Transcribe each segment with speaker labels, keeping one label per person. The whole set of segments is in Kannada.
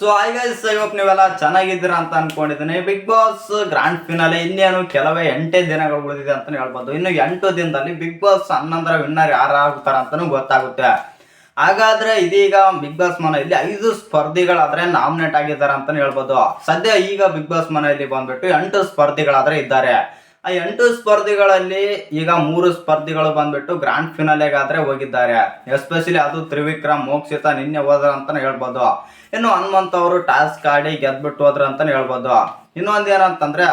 Speaker 1: ಸೊ ಗೈಸ್ ಇವತ್ತು ನೀವೆಲ್ಲ ಚೆನ್ನಾಗಿದ್ದೀರಾ ಅಂತ ಅನ್ಕೊಂಡಿದ್ದೀನಿ. ಬಿಗ್ ಬಾಸ್ ಗ್ರಾಂಡ್ ಫಿನಾಲೆ ಇನ್ನೇನು ಕೆಲವೇ ಎಂಟೇ ದಿನಗಳು ಉಳಿದಿದೆ ಅಂತ ಹೇಳ್ಬೋದು. ಇನ್ನು ಎಂಟು ದಿನದಲ್ಲಿ ಬಿಗ್ ಬಾಸ್ ಹನ್ನೊಂದರ ವಿನ್ನರ್ ಯಾರು ಅಂತಲೂ ಗೊತ್ತಾಗುತ್ತೆ. ಹಾಗಾದ್ರೆ ಇದೀಗ ಬಿಗ್ ಬಾಸ್ ಮನೆಯಲ್ಲಿ ಐದು ಸ್ಪರ್ಧಿಗಳಾದ್ರೆ ನಾಮಿನೇಟ್ ಆಗಿದ್ದಾರೆ ಅಂತಾನೆ ಹೇಳ್ಬೋದು. ಸದ್ಯ ಈಗ ಬಿಗ್ ಬಾಸ್ ಮನೆಯಲ್ಲಿ ಬಂದ್ಬಿಟ್ಟು ಎಂಟು ಸ್ಪರ್ಧಿಗಳಾದ್ರೆ ಇದ್ದಾರೆ. ಆ ಎಂಟು ಸ್ಪರ್ಧಿಗಳಲ್ಲಿ ಈಗ ಮೂರು ಸ್ಪರ್ಧಿಗಳು ಬಂದ್ಬಿಟ್ಟು ಗ್ರಾಂಡ್ ಫಿನಾಲೆಗಾದ್ರೆ ಹೋಗಿದ್ದಾರೆ. ಎಸ್ಪೆಷಲಿ ಅದು ತ್ರಿವಿಕ್ರಮ್, ಮೋಕ್ಷಿತ ನಿನ್ನೆ ಹೋದ್ರ ಅಂತ ಹೇಳ್ಬೋದು. ಇನ್ನು ಹನುಮಂತ್ ಅವರು ಟಾಸ್ಕ್ ಆಡಿ ಗೆದ್ಬಿಟ್ಟು ಹೋದ್ರ ಅಂತಾನೆ ಹೇಳ್ಬೋದು. ಇನ್ನೊಂದ್ ಏನಂತಂದ್ರೆ,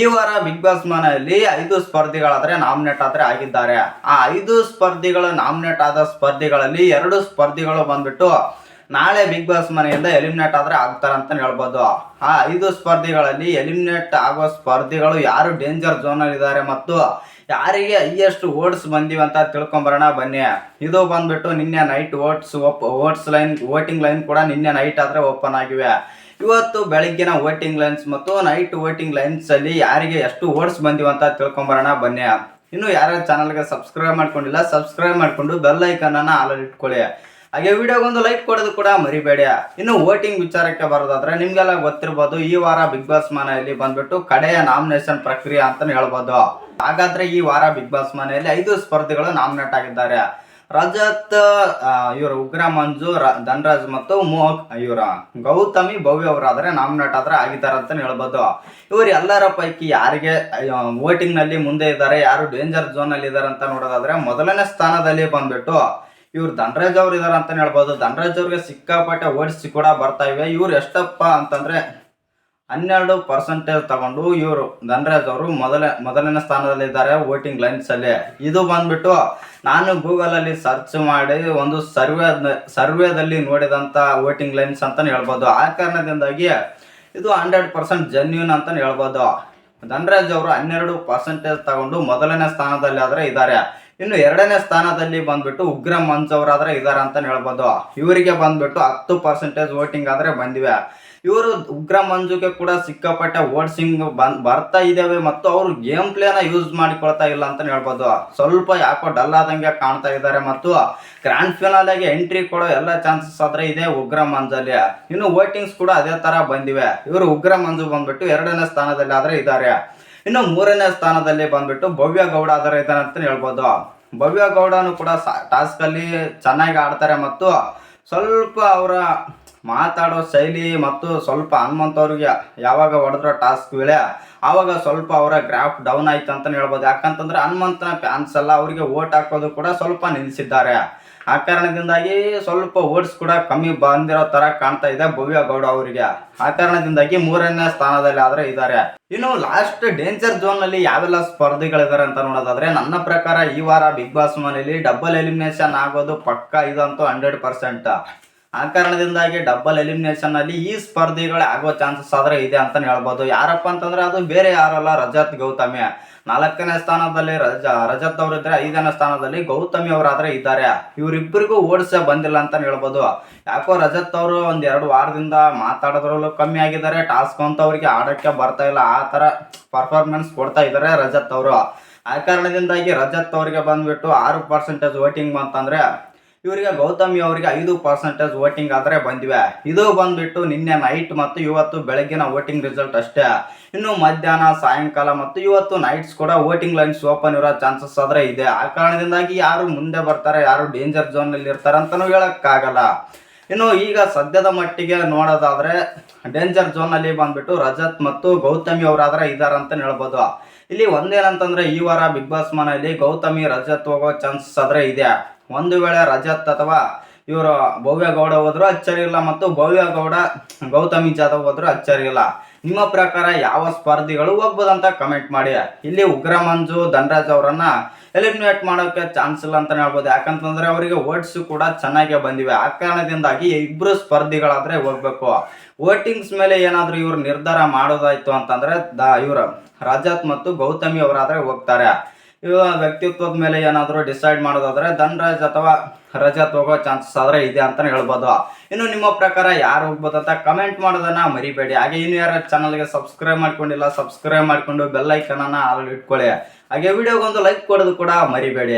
Speaker 1: ಈ ವಾರ ಬಿಗ್ ಬಾಸ್ ಮನೆಯಲ್ಲಿ ಐದು ಸ್ಪರ್ಧಿಗಳಾದ್ರೆ ನಾಮಿನೇಟ್ ಆದ್ರೆ ಆಗಿದ್ದಾರೆ. ಆ ಐದು ಸ್ಪರ್ಧಿಗಳು ನಾಮಿನೇಟ್ ಆದ ಸ್ಪರ್ಧಿಗಳಲ್ಲಿ ಎರಡು ಸ್ಪರ್ಧಿಗಳು ಬಂದ್ಬಿಟ್ಟು ನಾಳೆ ಬಿಗ್ ಬಾಸ್ ಮನೆಯಿಂದ ಎಲಿಮಿನೇಟ್ ಆದ್ರೆ ಆಗ್ತಾರೆ ಅಂತ ಹೇಳ್ಬೋದು. ಆ ಐದು ಸ್ಪರ್ಧಿಗಳಲ್ಲಿ ಎಲಿಮಿನೇಟ್ ಆಗೋ ಸ್ಪರ್ಧಿಗಳು ಯಾರು ಡೇಂಜರ್ ಝೋನ್ ಅಲ್ಲಿ ಇದ್ದಾರೆ ಮತ್ತು ಯಾರಿಗೆ ಹೈಯೆಸ್ಟ್ ಓಟ್ಸ್ ಬಂದಿವೆ ಅಂತ ತಿಳ್ಕೊಂಬರೋಣ ಬನ್ನಿ. ಇದು ಬಂದ್ಬಿಟ್ಟು ನಿನ್ನೆ ನೈಟ್ ಓಟ್ಸ್ ಓಪ್ ಓಟ್ಸ್ ಲೈನ್, ವೋಟಿಂಗ್ ಲೈನ್ ಕೂಡ ನಿನ್ನೆ ನೈಟ್ ಆದ್ರೆ ಓಪನ್ ಆಗಿವೆ. ಇವತ್ತು ಬೆಳಗ್ಗಿನ ವೋಟಿಂಗ್ ಲೈನ್ಸ್ ಮತ್ತು ನೈಟ್ ವೋಟಿಂಗ್ ಲೈನ್ಸ್ ಅಲ್ಲಿ ಯಾರಿಗೆ ಎಷ್ಟು ಓಟ್ಸ್ ಬಂದಿವೆ ಅಂತ ತಿಳ್ಕೊಂಬರೋಣ ಬನ್ನಿ. ಇನ್ನು ಯಾರ್ಯಾರು ಚಾನಲ್ಗೆ ಸಬ್ಸ್ಕ್ರೈಬ್ ಮಾಡ್ಕೊಂಡಿಲ್ಲ ಸಬ್ಸ್ಕ್ರೈಬ್ ಮಾಡ್ಕೊಂಡು ಬೆಲ್ ಐಕನ್ ಅನ್ನ ಆಲ್ ಇಟ್ಕೊಳ್ಳಿ. ಹಾಗೆ ವಿಡಿಯೋಗೊಂದು ಲೈಕ್ ಕೊಡೋದು ಕೂಡ ಮರಿಬೇಡಿ. ಇನ್ನು ವೋಟಿಂಗ್ ವಿಚಾರಕ್ಕೆ ಬರೋದಾದ್ರೆ ನಿಮ್ಗೆಲ್ಲ ಗೊತ್ತಿರ್ಬೋದು, ಈ ವಾರ ಬಿಗ್ ಬಾಸ್ ಮನೆಯಲ್ಲಿ ಬಂದ್ಬಿಟ್ಟು ಕಡೆಯ ನಾಮಿನೇಷನ್ ಪ್ರಕ್ರಿಯೆ ಅಂತ ಹೇಳ್ಬೋದು. ಹಾಗಾದ್ರೆ ಈ ವಾರ ಬಿಗ್ ಬಾಸ್ ಮನೆಯಲ್ಲಿ ಐದು ಸ್ಪರ್ಧಿಗಳು ನಾಮಿನೇಟ್ ಆಗಿದ್ದಾರೆ. ರಜತ್ ಇವರು ಉಗ್ರ ಮಂಜು ಧನ್ರಾಜ್ ಮತ್ತು ಮೋಹಕ್ ಇವರ. ಗೌತಮಿ, ಭವ್ಯ ಅವರಾದ್ರೆ ನಾಮಿನೇಟ್ ಆದ್ರೆ ಆಗಿದ್ದಾರೆ ಅಂತ ಹೇಳ್ಬೋದು. ಇವರು ಎಲ್ಲರ ಪೈಕಿ ಯಾರಿಗೆ ವೋಟಿಂಗ್ನಲ್ಲಿ ಮುಂದೆ ಇದ್ದಾರೆ, ಯಾರು ಡೇಂಜರ್ ಝೋನ್ ಅಲ್ಲಿ ಇದ್ದಾರೆ ಅಂತ ನೋಡೋದಾದ್ರೆ ಮೊದಲನೇ ಸ್ಥಾನದಲ್ಲಿ ಬಂದ್ಬಿಟ್ಟು ಇವ್ರು ಧನರಾಜ್ ಅವ್ರು ಇದಾರೆ ಅಂತಾನೆ ಹೇಳ್ಬೋದು. ಧನರಾಜ್ ಅವ್ರಿಗೆ ಸಿಕ್ಕಾಪಟ್ಟೆ ಓಡಿಸಿ ಕೂಡ ಬರ್ತಾ ಇವೆ. ಇವ್ರು ಎಷ್ಟಪ್ಪ ಅಂತಂದ್ರೆ ಹನ್ನೆರಡು ಪರ್ಸೆಂಟೇಜ್ ತಗೊಂಡು ಇವರು ಧನರಾಜ್ ಅವರು ಮೊದಲ, ಮೊದಲನೇ ಸ್ಥಾನದಲ್ಲಿದ್ದಾರೆ ವೋಟಿಂಗ್ ಲೈನ್ಸ್ ಅಲ್ಲಿ. ಇದು ಬಂದ್ಬಿಟ್ಟು ನಾನು ಗೂಗಲ್ ಅಲ್ಲಿ ಸರ್ಚ್ ಮಾಡಿ ಒಂದು ಸರ್ವೆ, ಸರ್ವೇದಲ್ಲಿ ನೋಡಿದಂತ ವೋಟಿಂಗ್ ಲೈನ್ಸ್ ಅಂತ ಹೇಳ್ಬೋದು. ಆ ಕಾರಣದಿಂದಾಗಿ ಇದು ಹಂಡ್ರೆಡ್ ಪರ್ಸೆಂಟ್ ಜೆನ್ಯೂನ್ ಅಂತ ಹೇಳ್ಬೋದು. ಧನರಾಜ್ ಅವರು ಹನ್ನೆರಡು ಪರ್ಸೆಂಟೇಜ್ ತಗೊಂಡು ಮೊದಲನೇ ಸ್ಥಾನದಲ್ಲಿ ಆದ್ರೆ ಇದ್ದಾರೆ. ಇನ್ನು ಎರಡನೇ ಸ್ಥಾನದಲ್ಲಿ ಬಂದ್ಬಿಟ್ಟು ಉಗ್ರ ಮಂಜು ಅವರಾದ್ರೆ ಇದಾರೆ ಅಂತ ಹೇಳ್ಬೋದು. ಇವರಿಗೆ ಬಂದ್ಬಿಟ್ಟು ಹತ್ತು ಪರ್ಸೆಂಟೇಜ್ ವೋಟಿಂಗ್ ಆದ್ರೆ ಬಂದಿವೆ. ಇವರು ಉಗ್ರ ಮಂಜುಗೆ ಕೂಡ ಸಿಕ್ಕಾಪಟ್ಟೆ ಓಟ್ಸಿಂಗ್ ಬಂದ್ ಬರ್ತಾ ಇದ್ದಾವೆ ಮತ್ತು ಅವರು ಗೇಮ್ ಪ್ಲೇನ ಯೂಸ್ ಮಾಡಿಕೊಳ್ತಾ ಇಲ್ಲ ಅಂತ ಹೇಳ್ಬೋದು. ಸ್ವಲ್ಪ ಯಾಕೋ ಡಲ್ ಆದಂಗೆ ಕಾಣ್ತಾ ಇದ್ದಾರೆ ಮತ್ತು ಗ್ರ್ಯಾಂಡ್ ಫಿನಾಲೆಗೆ ಎಂಟ್ರಿ ಕೊಡೋ ಎಲ್ಲ ಚಾನ್ಸಸ್ ಆದ್ರೆ ಇದೆ ಉಗ್ರ ಮಂಜಲ್ಲಿ. ಇನ್ನು ವೋಟಿಂಗ್ಸ್ ಕೂಡ ಅದೇ ತರ ಬಂದಿವೆ. ಇವರು ಉಗ್ರ ಮಂಜು ಬಂದ್ಬಿಟ್ಟು ಎರಡನೇ ಸ್ಥಾನದಲ್ಲಿ ಆದ್ರೆ ಇದ್ದಾರೆ. ಇನ್ನು ಮೂರನೇ ಸ್ಥಾನದಲ್ಲಿ ಬಂದ್ಬಿಟ್ಟು ಭವ್ಯ ಗೌಡ ಅದರ ಇದ್ದಾನೆ ಅಂತ ಹೇಳ್ಬೋದು. ಭವ್ಯ ಗೌಡನು ಕೂಡ ಟಾಸ್ಕ್ ಅಲ್ಲಿ ಚೆನ್ನಾಗಿ ಆಡ್ತಾರೆ ಮತ್ತು ಸ್ವಲ್ಪ ಅವರ ಮಾತಾಡೋ ಶೈಲಿ ಮತ್ತು ಸ್ವಲ್ಪ ಹನುಮಂತ ಅವ್ರಿಗೆ ಯಾವಾಗ ಹೊಡೆದ್ರ ಟಾಸ್ಕ್ ವೇಳೆ ಆವಾಗ ಸ್ವಲ್ಪ ಅವರ ಗ್ರಾಫ್ ಡೌನ್ ಆಯ್ತು ಅಂತ ಹೇಳ್ಬೋದು. ಯಾಕಂತಂದ್ರೆ ಹನುಮಂತನ ಫ್ಯಾನ್ಸ್ ಎಲ್ಲ ಅವರಿಗೆ ಓಟ್ ಹಾಕೋದು ಕೂಡ ಸ್ವಲ್ಪ ನಿಲ್ಲಿಸಿದ್ದಾರೆ. ಆ ಕಾರಣದಿಂದಾಗಿ ಸ್ವಲ್ಪ ಓಟ್ಸ್ ಕೂಡ ಕಮ್ಮಿ ಬಂದಿರೋ ತರ ಕಾಣ್ತಾ ಇದೆ ಭವ್ಯ ಗೌಡ ಅವರಿಗೆ. ಆ ಕಾರಣದಿಂದಾಗಿ ಮೂರನೇ ಸ್ಥಾನದಲ್ಲಿ ಆದ್ರೆ ಇದ್ದಾರೆ. ಇನ್ನು ಲಾಸ್ಟ್ ಡೇಂಜರ್ ಝೋನ್ನಲ್ಲಿ ಯಾವೆಲ್ಲ ಸ್ಪರ್ಧಿಗಳಿದ್ದಾರೆ ಅಂತ ನೋಡೋದಾದ್ರೆ, ನನ್ನ ಪ್ರಕಾರ ಈ ವಾರ ಬಿಗ್ ಬಾಸ್ ಮನೆಯಲ್ಲಿ ಡಬಲ್ ಎಲಿಮಿನೇಷನ್ ಆಗೋದು ಪಕ್ಕ ಇದಂತೂ ಹಂಡ್ರೆಡ್ ಪರ್ಸೆಂಟ್ ಆ ಕಾರಣದಿಂದಾಗಿ ಡಬಲ್ ಎಲಿಮಿನೇಷನ್ ಅಲ್ಲಿ ಈ ಸ್ಪರ್ಧಿಗಳು ಆಗೋ ಚಾನ್ಸಸ್ ಆದ್ರೆ ಇದೆ ಅಂತಾನೆ ಹೇಳ್ಬೋದು. ಯಾರಪ್ಪ ಅಂತಂದ್ರೆ ಅದು ಬೇರೆ ಯಾರಲ್ಲ, ರಜತ್ ಗೌತಮಿ. ನಾಲ್ಕನೇ ಸ್ಥಾನದಲ್ಲಿ ರಜ, ರಜತ್ ಅವರು ಇದ್ರೆ ಐದನೇ ಸ್ಥಾನದಲ್ಲಿ ಗೌತಮಿ ಅವರಾದ್ರೆ ಇದ್ದಾರೆ. ಇವರಿಬ್ಬರಿಗೂ ಓಡಿಸ ಬಂದಿಲ್ಲ ಅಂತ ಹೇಳ್ಬೋದು. ಯಾಕೋ ರಜತ್ ಅವರು ಒಂದ್ ಎರಡು ವಾರದಿಂದ ಮಾತಾಡೋದ್ರಲ್ಲೂ ಕಮ್ಮಿ ಆಗಿದ್ದಾರೆ. ಟಾಸ್ಕ್ ಅಂತ ಅವ್ರಿಗೆ ಆಡಕ್ಕೆ ಬರ್ತಾ ಇಲ್ಲ. ಆ ತರ ಪರ್ಫಾರ್ಮೆನ್ಸ್ ಕೊಡ್ತಾ ಇದ್ದಾರೆ ರಜತ್ ಅವರು. ಆ ಕಾರಣದಿಂದಾಗಿ ರಜತ್ ಅವರಿಗೆ ಬಂದ್ಬಿಟ್ಟು ಆರು ಪರ್ಸೆಂಟೇಜ್ ವೋಟಿಂಗ್ ಬಂತಂದ್ರೆ ಇವರಿಗೆ ಗೌತಮಿ ಅವರಿಗೆ ಐದು ಪರ್ಸೆಂಟೇಜ್ ವೋಟಿಂಗ್ ಆದರೆ ಬಂದಿವೆ. ಇದು ಬಂದ್ಬಿಟ್ಟು ನಿನ್ನೆ ನೈಟ್ ಮತ್ತು ಇವತ್ತು ಬೆಳಗ್ಗಿನ ವೋಟಿಂಗ್ ರಿಸಲ್ಟ್ ಅಷ್ಟೇ. ಇನ್ನು ಮಧ್ಯಾಹ್ನ, ಸಾಯಂಕಾಲ ಮತ್ತು ಇವತ್ತು ನೈಟ್ಸ್ ಕೂಡ ವೋಟಿಂಗ್ ಲೈನ್ಸ್ ಓಪನ್ ಇರೋ ಚಾನ್ಸಸ್ ಆದರೆ ಇದೆ. ಆ ಕಾರಣದಿಂದಾಗಿ ಯಾರು ಮುಂದೆ ಬರ್ತಾರೆ, ಯಾರು ಡೇಂಜರ್ ಝೋನ್ ಅಲ್ಲಿ ಇರ್ತಾರೆ ಅಂತಲೂ ಹೇಳಕ್ಕಾಗಲ್ಲ. ಇನ್ನು ಈಗ ಸದ್ಯದ ಮಟ್ಟಿಗೆ ನೋಡೋದಾದ್ರೆ ಡೇಂಜರ್ ಝೋನಲ್ಲಿ ಬಂದ್ಬಿಟ್ಟು ರಜತ್ ಮತ್ತು ಗೌತಮಿ ಅವರಾದರೆ ಇದ್ದಾರೆ ಅಂತ ಹೇಳ್ಬೋದು. ಇಲ್ಲಿ ಒಂದೇನಂತಂದ್ರೆ ಈ ವಾರ ಬಿಗ್ ಬಾಸ್ ಮನೆಯಲ್ಲಿ ಗೌತಮಿ, ರಜತ್ ಹೋಗೋ ಚಾನ್ಸಸ್ ಆದ್ರೆ ಇದೆ. ಒಂದು ವೇಳೆ ರಜತ್ ಅಥವಾ ಇವರು ಭವ್ಯ ಗೌಡ ಹೋದ್ರು ಅಚ್ಚರಿ ಇಲ್ಲ ಮತ್ತು ಭವ್ಯ ಗೌಡ ಗೌತಮಿ ಜಾಧವ್ ಹೋದ್ರು ಅಚ್ಚರಿ ಇಲ್ಲ ನಿಮ್ಮ ಪ್ರಕಾರ ಯಾವ ಸ್ಪರ್ಧಿಗಳು ಹೋಗ್ಬೋದಂತ ಕಮೆಂಟ್ ಮಾಡಿ. ಇಲ್ಲಿ ಉಗ್ರ ಮಂಜು ಧನರಾಜ್ ಅವರನ್ನ ಎಲಿಮಿನೇಟ್ ಮಾಡೋಕೆ ಚಾನ್ಸ್ ಇಲ್ಲ ಅಂತ ಹೇಳ್ಬೋದು. ಯಾಕಂತಂದ್ರೆ ಅವರಿಗೆ ಓಟ್ಸ್ ಕೂಡ ಚೆನ್ನಾಗಿ ಬಂದಿವೆ. ಆ ಕಾರಣದಿಂದಾಗಿ ಇಬ್ರು ಸ್ಪರ್ಧಿಗಳಾದ್ರೆ ಹೋಗ್ಬೇಕು. ವೋಟಿಂಗ್ಸ್ ಮೇಲೆ ಏನಾದ್ರೂ ಇವ್ರು ನಿರ್ಧಾರ ಮಾಡೋದಾಯ್ತು ಅಂತಂದ್ರೆ ದ ಇವರು ರಜತ್ ಮತ್ತು ಗೌತಮಿ ಅವರಾದ್ರೆ ಹೋಗ್ತಾರೆ. ಇವ ವ್ಯಕ್ತಿತ್ವದ ಮೇಲೆ ಏನಾದರೂ ಡಿಸೈಡ್ ಮಾಡೋದಾದ್ರೆ ಧನ್ರಾಜ್ ಅಥವಾ ರಜತ್ ತಗೋ ಚಾನ್ಸಸ್ ಆದ್ರೆ ಇದೆ ಅಂತ ಹೇಳ್ಬೋದು. ಇನ್ನು ನಿಮ್ಮ ಪ್ರಕಾರ ಯಾರು ಹೋಗ್ಬೋದು ಅಂತ ಕಮೆಂಟ್ ಮಾಡೋದನ್ನ ಮರಿಬೇಡಿ. ಹಾಗೆ ಇನ್ನು ಯಾರ ಚಾನಲ್ಗೆ ಸಬ್ಸ್ಕ್ರೈಬ್ ಮಾಡ್ಕೊಂಡಿಲ್ಲ ಸಬ್ಸ್ಕ್ರೈಬ್ ಮಾಡ್ಕೊಂಡು ಬೆಲ್ ಐಕನ್ ಅನ್ನ ಆಲ್ ಇಟ್ಕೊಳ್ಳಿ. ಹಾಗೆ ವಿಡಿಯೋಗೊಂದು ಲೈಕ್ ಕೊಡೋದು ಕೂಡ ಮರಿಬೇಡಿ.